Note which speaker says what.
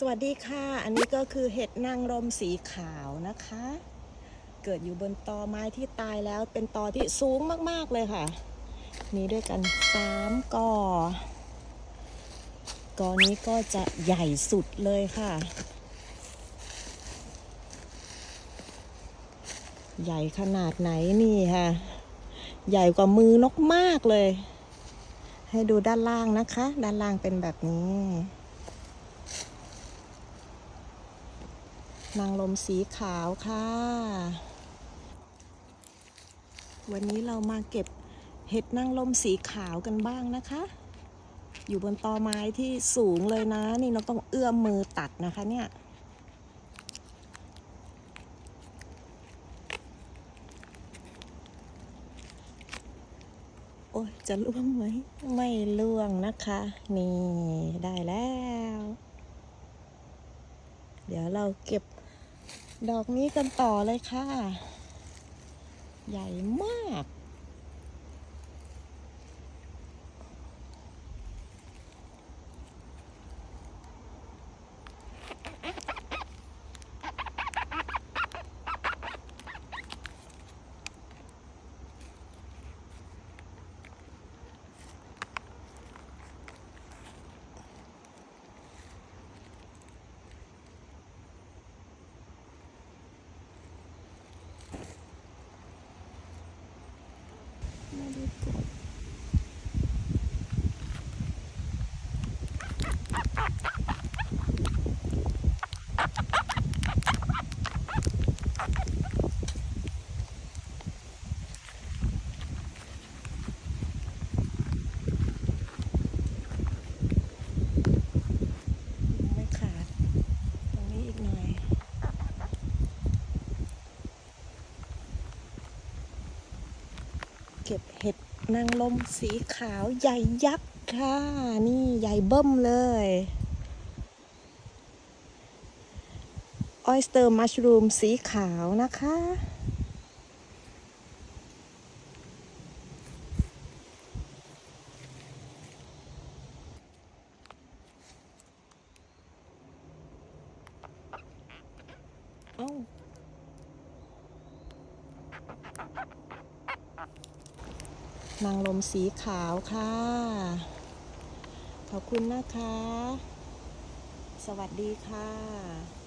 Speaker 1: สวัสดีค่ะ อันนี้ก็คือเห็ดนางรมสีขาวนะคะ เกิดอยู่บนตอไม้ที่ตายแล้วเป็นตอที่สูงมากๆเลยค่ะ มีด้วยกันสามกอกอนี้ก็จะใหญ่สุดเลยค่ะ ใหญ่ขนาดไหนนี่ค่ะ ใหญ่กว่ามือนกมากเลย ให้ดูด้านล่างนะคะ ด้านล่างเป็นแบบนี้ นางลมสีขาวค่ะ วันนี้เรามาเก็บเห็ดนางลมสีขาวกันบ้างนะคะ อยู่บนตอไม้ที่สูงเลยนะ นี่เราต้องเอื้อมมือตัดนะคะเนี่ยโอ้ยจะล่วงไหม ไม่ล่วงนะคะ นี่ได้แล้ว เดี๋ยวเราเก็บ ดอกนี้กันต่อเลยค่ะ ใหญ่มาก ไม่ได้กดยังไม่ขาด ตรงนี้อีกหน่อย เก็บเห็ดนางลมสีขาวใหญ่ยักษ์ค่ะ นี่ใหญ่เบิ้มเลยออยสเตอร์มัชรูมสีขาวนะคะเอ้า นางลมสีขาวค่ะ ขอบคุณนะคะ สวัสดีค่ะ